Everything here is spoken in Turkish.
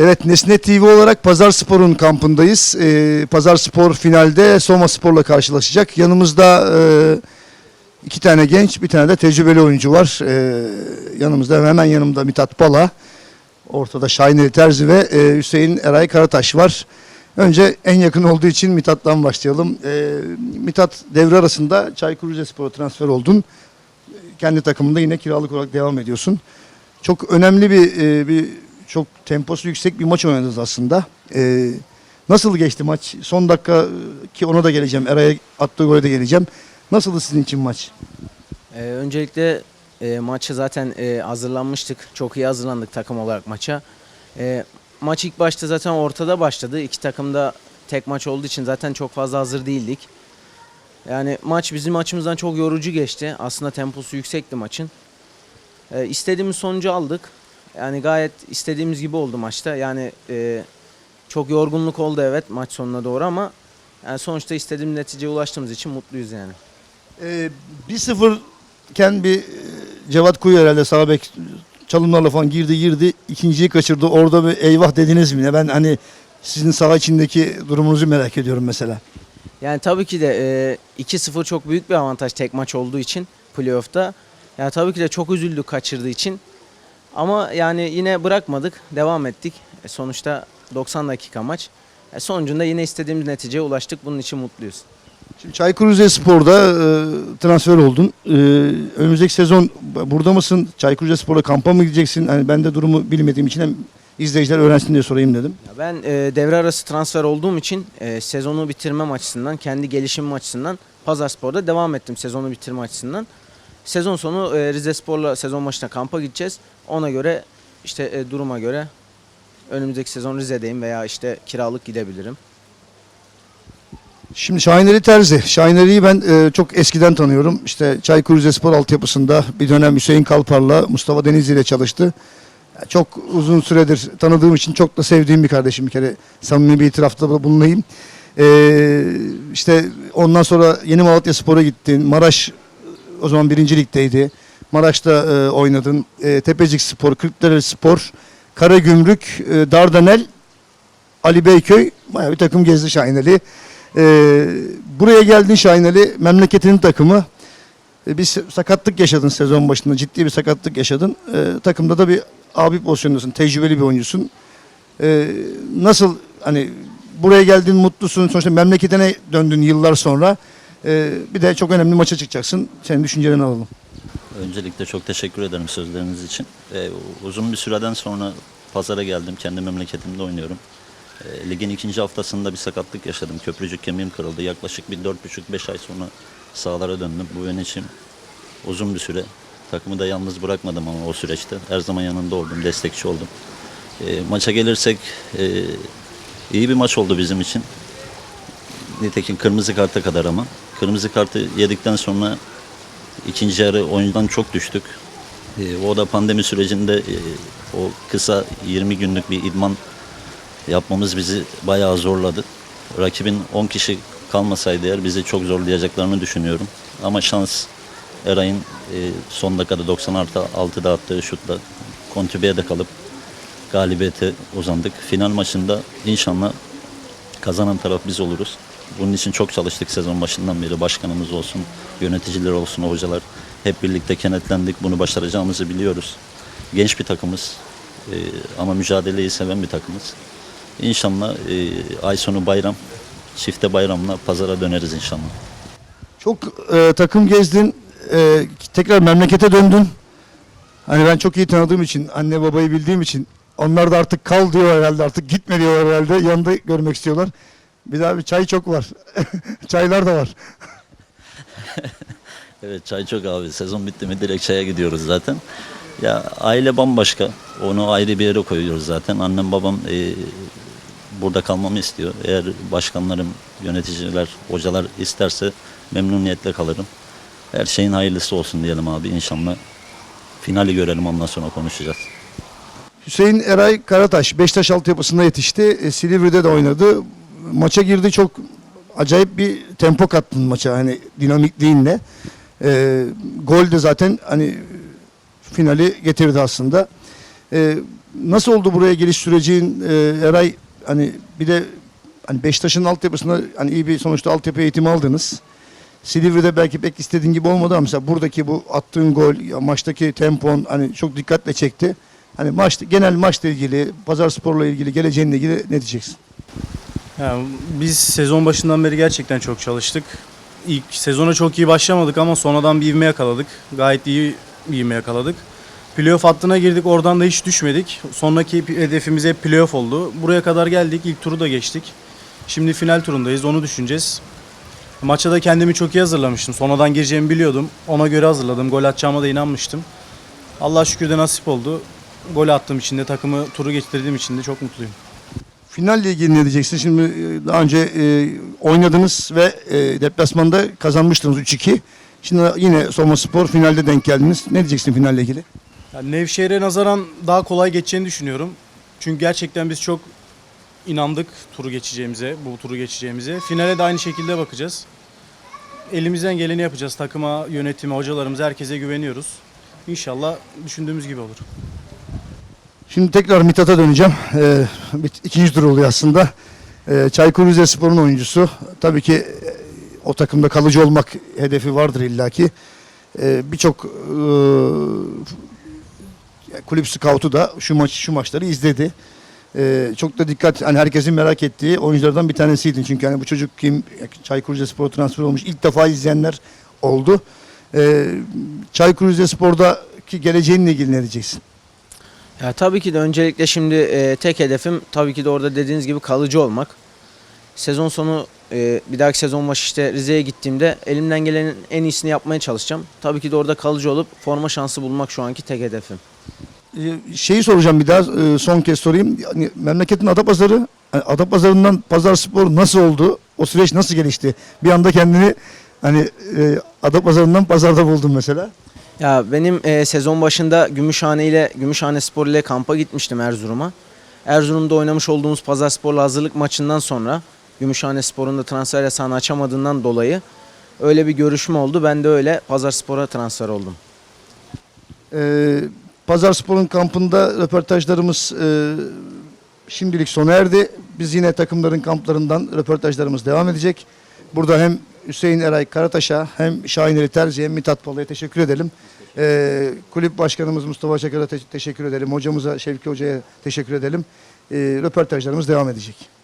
Evet Nesne TV olarak Pazar Spor'un kampındayız. Ee, Pazar Spor finalde Soma Spor'la karşılaşacak. Yanımızda e, iki tane genç, bir tane de tecrübeli oyuncu var. Ee, yanımızda hemen yanımda Mithat Pala, ortada Şahin Ali Terzi ve e, Hüseyin Eray Karataş var. Önce en yakın olduğu için Mithat'tan başlayalım. Ee, Mithat devre arasında Çaykur Rizespor'a transfer oldun. Kendi takımında yine kiralık olarak devam ediyorsun. Çok önemli bir e, bir çok temposu yüksek bir maç oynadınız aslında. E, nasıl geçti maç? Son dakika ki ona da geleceğim. Eray'a attığı gole de geleceğim. Nasıldı sizin için maç? Ee, öncelikle e, maçı zaten e, hazırlanmıştık. Çok iyi hazırlandık takım olarak maça. E, maç ilk başta zaten ortada başladı. İki takım da tek maç olduğu için zaten çok fazla hazır değildik. Yani maç bizim açımızdan çok yorucu geçti. Aslında temposu yüksekti maçın. E, istediğimiz sonucu aldık. Yani gayet istediğimiz gibi oldu maçta. Yani e, çok yorgunluk oldu evet maç sonuna doğru ama yani sonuçta istediğim neticeye ulaştığımız için mutluyuz yani. E, 1-0 iken bir e, Cevat Kuyu herhalde sağ bek çalımlarla falan girdi girdi. ikinciyi kaçırdı. Orada bir eyvah dediniz mi? Ben hani sizin saha içindeki durumunuzu merak ediyorum mesela. Yani tabii ki de e, 2-0 çok büyük bir avantaj tek maç olduğu için playoff'ta. Yani tabii ki de çok üzüldük kaçırdığı için. Ama yani yine bırakmadık, devam ettik. E, sonuçta 90 dakika maç. E, sonucunda yine istediğimiz neticeye ulaştık. Bunun için mutluyuz. Şimdi Çaykur Rizespor'da e, transfer oldun. E, önümüzdeki sezon burada mısın? Çaykur Rizespor'da kampa mı gideceksin? Hani ben de durumu bilmediğim için hem izleyiciler öğrensin diye sorayım dedim. Ya Ben e, devre arası transfer olduğum için e, sezonu bitirmem açısından, kendi gelişimim açısından Pazarspor'da devam ettim sezonu bitirme açısından. Sezon sonu e, Rizespor'la sezon başına kampa gideceğiz. Ona göre işte e, duruma göre önümüzdeki sezon Rize'deyim veya işte kiralık gidebilirim. Şimdi Şahin Ali Terzi. Şahin Ali'yi ben e, çok eskiden tanıyorum. İşte Çaykur Rizespor altyapısında bir dönem Hüseyin Kalpar'la Mustafa Denizli ile çalıştı. Çok uzun süredir tanıdığım için çok da sevdiğim bir kardeşim bir kere samimi bir itirafta bulunayım. Ee, işte ondan sonra Yeni Malatya Spor'a gittin. Maraş o zaman birinci ligdeydi. Maraş'ta e, oynadın. E, Tepecik Spor, Kırklareli Spor, Karagümrük, e, Dardanel, Ali Beyköy bayağı bir takım gezdi Şahin Ali. Ee, buraya geldin Şahin Ali, memleketinin takımı. Ee, bir sakatlık yaşadın sezon başında, ciddi bir sakatlık yaşadın. Ee, takımda da bir abi pozisyondasın, tecrübeli bir oyuncusun. Ee, nasıl hani buraya geldin, mutlusun, sonuçta memleketine döndün yıllar sonra. Ee, bir de çok önemli maça çıkacaksın. Senin düşüncelerini alalım. Öncelikle çok teşekkür ederim sözleriniz için. Ee, uzun bir süreden sonra pazara geldim. Kendi memleketimde oynuyorum. Ee, ligin ikinci haftasında bir sakatlık yaşadım. Köprücük kemiğim kırıldı. Yaklaşık bir 4,5-5 ay sonra sahalara döndüm. Bu benim için uzun bir süre. Takımı da yalnız bırakmadım ama o süreçte. Her zaman yanında oldum, destekçi oldum. Ee, maça gelirsek e, iyi bir maç oldu bizim için. Nitekim kırmızı karta kadar ama. Kırmızı kartı yedikten sonra İkinci yarı oyundan çok düştük. Ee, o da pandemi sürecinde e, o kısa 20 günlük bir idman yapmamız bizi bayağı zorladı. Rakibin 10 kişi kalmasaydı eğer bizi çok zorlayacaklarını düşünüyorum. Ama şans Eray'ın e, son dakikada 90 artı 6'da attığı şutla kontübeye de kalıp galibiyete uzandık. Final maçında inşallah kazanan taraf biz oluruz. Bunun için çok çalıştık sezon başından beri. Başkanımız olsun, yöneticiler olsun, hocalar. Hep birlikte kenetlendik. Bunu başaracağımızı biliyoruz. Genç bir takımız Ee, ama mücadeleyi seven bir takımız. İnşallah e, ay sonu bayram, çifte bayramla pazara döneriz inşallah. Çok e, takım gezdin, e, tekrar memlekete döndün. Hani ben çok iyi tanıdığım için, anne babayı bildiğim için onlar da artık kal diyor herhalde, artık gitme diyor herhalde. Yanında görmek istiyorlar. Bir daha bir çay çok var. Çaylar da var. Evet çay çok abi. Sezon bitti mi direkt çaya gidiyoruz zaten. Ya aile bambaşka. Onu ayrı bir yere koyuyoruz zaten. Annem babam e, burada kalmamı istiyor. Eğer başkanlarım, yöneticiler, hocalar isterse memnuniyetle kalırım. Her şeyin hayırlısı olsun diyelim abi inşallah. Finali görelim ondan sonra konuşacağız. Hüseyin Eray Karataş, Beşiktaş altyapısında yetişti. E, Silivri'de de oynadı. Maça girdi çok acayip bir tempo kattın maça hani dinamikliğinle. E, gol de zaten hani finali getirdi aslında. E, nasıl oldu buraya geliş sürecin e, Eray hani bir de hani Beşiktaş'ın altyapısında hani iyi bir sonuçta altyapı eğitimi aldınız. Silivri'de belki pek istediğin gibi olmadı ama mesela buradaki bu attığın gol, maçtaki tempon hani çok dikkatle çekti. Hani maç genel maçla ilgili, Pazar Spor'la ilgili, geleceğinle ilgili ne diyeceksin? Yani biz sezon başından beri gerçekten çok çalıştık. İlk sezona çok iyi başlamadık ama sonradan bir ivme yakaladık. Gayet iyi bir ivme yakaladık. Playoff hattına girdik oradan da hiç düşmedik. Sonraki hedefimiz hep playoff oldu. Buraya kadar geldik ilk turu da geçtik. Şimdi final turundayız onu düşüneceğiz. Maça da kendimi çok iyi hazırlamıştım. Sonradan gireceğimi biliyordum. Ona göre hazırladım. Gol atacağıma da inanmıştım. Allah şükür de nasip oldu. Gol attığım için de takımı turu geçirdiğim için de çok mutluyum. Finalle ilgili ne diyeceksin? Şimdi e, daha önce e, oynadınız ve e, deplasmanda kazanmıştınız 3-2. Şimdi yine Soma Spor finalde denk geldiniz. Ne diyeceksin finalle ilgili? Yani Nevşehir'e nazaran daha kolay geçeceğini düşünüyorum. Çünkü gerçekten biz çok inandık turu geçeceğimize, bu turu geçeceğimize. Finale de aynı şekilde bakacağız. Elimizden geleni yapacağız. Takıma, yönetime, hocalarımıza, herkese güveniyoruz. İnşallah düşündüğümüz gibi olur. Şimdi tekrar Mithat'a döneceğim. Ee, ikinci tur oluyor aslında. Ee, Çaykur Rizespor'un oyuncusu. Tabii ki e, o takımda kalıcı olmak hedefi vardır illaki. Ee, Birçok e, kulüp skautu da şu maç şu maçları izledi. Ee, çok da dikkat hani herkesin merak ettiği oyunculardan bir tanesiydin. Çünkü hani bu çocuk kim Çaykur Rizespor transfer olmuş ilk defa izleyenler oldu. Ee, Çaykur Rizespor'daki geleceğinle ilgili ne diyeceksin? Ya tabii ki de öncelikle şimdi e, tek hedefim tabii ki de orada dediğiniz gibi kalıcı olmak. Sezon sonu e, bir dahaki sezon başı işte Rize'ye gittiğimde elimden gelenin en iyisini yapmaya çalışacağım. Tabii ki de orada kalıcı olup forma şansı bulmak şu anki tek hedefim. Ee, Şeyi soracağım bir daha e, son kez sorayım. Yani memleketin Adapazarı, yani Adapazarı'ndan Pazar Spor nasıl oldu? O süreç nasıl gelişti? Bir anda kendini hani e, Adapazarı'ndan pazarda buldun mesela. Ya benim e, sezon başında Gümüşhane ile Gümüşhane Spor ile kampa gitmiştim Erzurum'a. Erzurum'da oynamış olduğumuz Pazar Spor'la hazırlık maçından sonra Gümüşhane Spor'un da transfer yasağını açamadığından dolayı öyle bir görüşme oldu. Ben de öyle Pazar Spor'a transfer oldum. Ee, Pazar Spor'un kampında röportajlarımız e, şimdilik sona erdi. Biz yine takımların kamplarından röportajlarımız devam edecek. Burada hem Hüseyin Eray Karataş'a hem Şahin Ali Terzi hem Mithat Palı'ya teşekkür edelim. Ee, kulüp başkanımız Mustafa Çakır'a te- teşekkür edelim. Hocamıza Şevki Hoca'ya teşekkür edelim. Ee, röportajlarımız devam edecek.